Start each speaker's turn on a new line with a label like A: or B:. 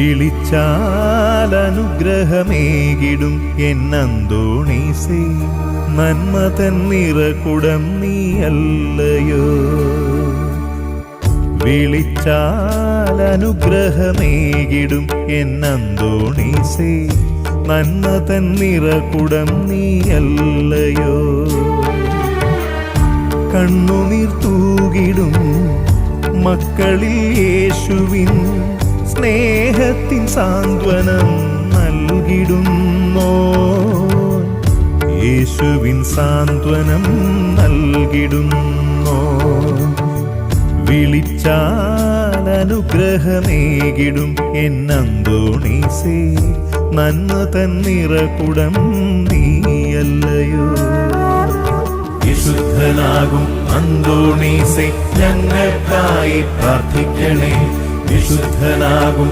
A: വിളിച്ചാൽ അനുഗ്രഹമേകിടും എന്നന്തോണീസേ നന്മ തന്നിറകുടം നീയല്ലയോ? വിളിച്ചാലനുഗ്രഹമേകിടും എന്നന്തോണീസേ നന്മ തന്നിറകുടം നീയല്ലയോ? കണ്ണുനീർ തൂകിടും മക്കളിൽ യേശുവിൻ സ്നേഹത്തിൻ സാന്ത്വനം നൽകിടുന്നോ യേശുവിൻ സാന്ത്വനം നൽകിടുന്നോ വിളിച്ചാലനുഗ്രഹമേകിടും എന്നന്തോണീസേ നന്മ തന്നിറകുടം നീയല്ലയോ? വിശുദ്ധനാകും അന്തോണീസെ ഞങ്ങൾക്കായി പ്രാർത്ഥിക്കണേ. വിശുദ്ധനാകും